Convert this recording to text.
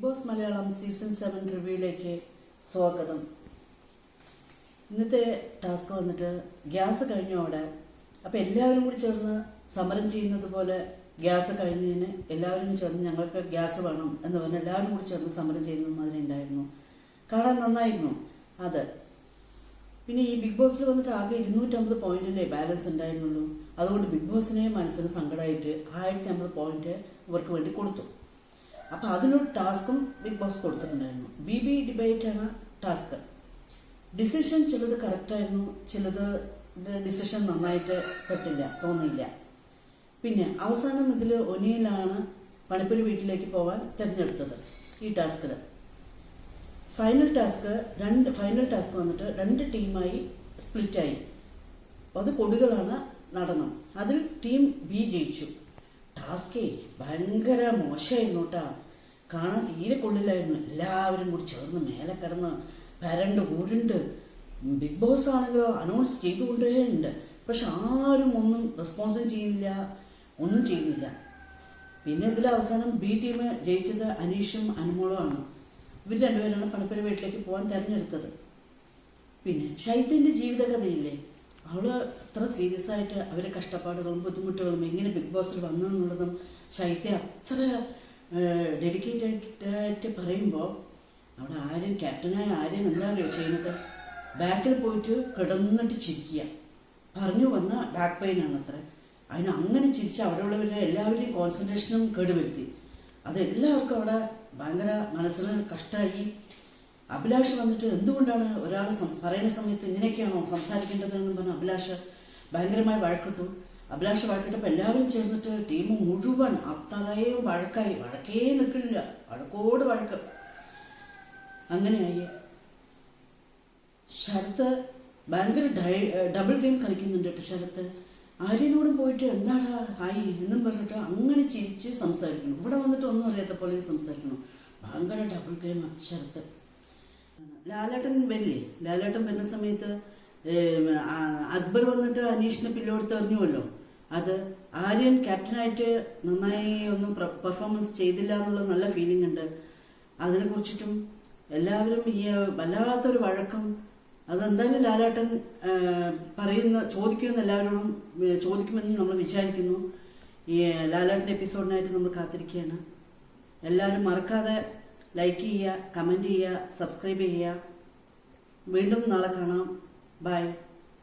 Big boss Malayalam season seven റിവ്യൂയിലേക്ക് സ്വാഗതം. ഇന്നത്തെ task വന്നിട്ട് ഗ്യാസ് കഴിഞ്ഞു അവിടെ. അപ്പോൾ എല്ലാവരും കൂടി ചേർന്ന് സമരം ചെയ്യുന്നത് പോലെ ഗ്യാസ് കഴിഞ്ഞതിന് എല്ലാവരും ചേർന്ന് ഞങ്ങൾക്ക് ഗ്യാസ് വേണം എന്ന് പറഞ്ഞ് എല്ലാവരും കൂടി ചേർന്ന് സമരം ചെയ്യുന്ന മാതിരി ഉണ്ടായിരുന്നു കാണാൻ നന്നായിരുന്നു. അത്. പിന്നെ ഈ ബിഗ് ബോസിൽ വന്നിട്ട് ആകെ ഇരുന്നൂറ്റമ്പത് പോയിന്റിലെ ബാലൻസ് ഉണ്ടായിരുന്നുള്ളൂ. അതുകൊണ്ട് ബിഗ് ബോസിനെ മനസ്സിന് സങ്കടമായിട്ട് ആയിരത്തി അമ്പത് പോയിന്റ് ഇവർക്ക് വേണ്ടി കൊടുത്തു. അപ്പോൾ അതിനൊരു ടാസ്കും ബിഗ് ബോസ് കൊടുത്തിട്ടുണ്ടായിരുന്നു. ബി ബി ആണ് ടാസ്ക്. ഡിസിഷൻ ചിലത് കറക്റ്റായിരുന്നു ചിലത് ഡിസിഷൻ നന്നായിട്ട് പെട്ടില്ല തോന്നിയില്ല. പിന്നെ അവസാനം ഇതിൽ ഒനിയിലാണ് പണിപ്പുരി വീട്ടിലേക്ക് പോകാൻ തിരഞ്ഞെടുത്തത് ഈ ടാസ്കിൽ ഫൈനൽ ടാസ്ക് രണ്ട് ഫൈനൽ ടാസ്ക് വന്നിട്ട് രണ്ട് ടീമായി സ്പ്ലിറ്റായി. അത് കൊടികളാണ് നടനം. അതിൽ ടീം ബി ജയിച്ചു. ടാസ്കേ ഭയങ്കര മോശമായിരുന്നു കേട്ടാ. കാണാൻ തീരെ കൊള്ളില്ലായിരുന്നു. എല്ലാവരും കൂടി ചേർന്ന് മേലെ കിടന്ന് പരണ്ട് ഊരുണ്ട് ബിഗ് ബോസ് ആണെങ്കിലോ അനൗൺസ് ചെയ്തുകൊണ്ടേ ഉണ്ട്. പക്ഷെ ആരും ഒന്നും റെസ്പോൺസും ചെയ്യുന്നില്ല ഒന്നും ചെയ്യുന്നില്ല പിന്നെ ഇതിൽ അവസാനം ബി ടീം ജയിച്ചത് അനീഷും അനുമോളുമാണ് ഇവർ രണ്ടുപേരാണ് പണിപ്പുര വീട്ടിലേക്ക് പോകാൻ തിരഞ്ഞെടുത്തത്. പിന്നെ ഷൈത്തിന്റെ ജീവിതകഥയില്ലേ? അവൾ അത്ര സീരിയസ് ആയിട്ട് അവരെ കഷ്ടപ്പാടുകളും ബുദ്ധിമുട്ടുകളും എങ്ങനെ ബിഗ് ബോസിൽ വന്നു എന്നുള്ളതും ശൈത്യ അത്ര ഡെഡിക്കേറ്റഡ് ആയിട്ട് പറയുമ്പോൾ അവിടെ ആര്യൻ ക്യാപ്റ്റനായ ആര്യൻ എന്താണ് ചെയ്യുന്നത്? ബാക്കിൽ പോയിട്ട് കിടന്നിട്ട് ചിരിക്കുക പറഞ്ഞു വന്ന ബാക്ക് പെയിൻ ആണ് അത്ര അതിന് അങ്ങനെ ചിരിച്ച് അവിടെയുള്ളവരുടെ എല്ലാവരുടെയും കോൺസെൻട്രേഷനും കേടുവരുത്തി. അത് എല്ലാവർക്കും അവിടെ ഭയങ്കര മനസ്സിന് കഷ്ടമായി അഭിലാഷ് വന്നിട്ട് എന്തുകൊണ്ടാണ് ഒരാൾ പറയുന്ന സമയത്ത് ഇങ്ങനെയൊക്കെയാണോ സംസാരിക്കേണ്ടത് എന്ന് പറഞ്ഞ് അഭിലാഷ് ഭയങ്കരമായി വഴക്കിട്ടു. അഭിലാഷ് വഴക്കിട്ടപ്പോൾ എല്ലാവരും ചേർന്നിട്ട് ടീം മുഴുവൻ അത്രയും വഴക്കായി. വഴക്കേ നിൽക്കില്ല. വഴക്കോട് വഴക്ക്. അങ്ങനെയായി. ശരത്ത് ഭയങ്കര ഡബിൾ ഗെയിം കളിക്കുന്നുണ്ട് കേട്ടോ ശരത്ത്. ആര്യനോടും പോയിട്ട് എന്താടാ ഹായ് എന്നും പറഞ്ഞിട്ട് അങ്ങനെ ചിരിച്ച് സംസാരിക്കണം ഇവിടെ വന്നിട്ട് ഒന്നും അറിയാത്ത പോലെ സംസാരിക്കണം ഭയങ്കര ഡബിൾ ഗെയിം ശരത്ത്. ലാലേട്ടൻ വരില്ലേ? ലാലേട്ടൻ വരുന്ന സമയത്ത് അക്ബർ വന്നിട്ട് അനീഷിനെ പില്ലോടുത്ത് എറിഞ്ഞുവല്ലോ. അത് ആര്യൻ ക്യാപ്റ്റനായിട്ട് നന്നായി ഒന്നും പെർഫോമൻസ് ചെയ്തില്ല എന്നുള്ള നല്ല ഫീലിംഗ് ഉണ്ട്. അതിനെ കുറിച്ചിട്ടും എല്ലാവരും ഈ വല്ലാത്തൊരു വഴക്കം. അതെന്തായാലും ലാലേട്ടൻ പറയുന്ന ചോദിക്കുമെന്ന് എല്ലാവരോടും ചോദിക്കുമെന്ന് നമ്മൾ വിചാരിക്കുന്നു. ഈ ലാലേട്ടന്റെ എപ്പിസോഡിനായിട്ട് നമ്മൾ കാത്തിരിക്കുകയാണ്. എല്ലാവരും മറക്കാതെ ലൈക്ക് ചെയ്യുക കമന്റ് ചെയ്യുക സബ്സ്ക്രൈബ് ചെയ്യുക. വീണ്ടും നാളെ കാണാം. ബൈ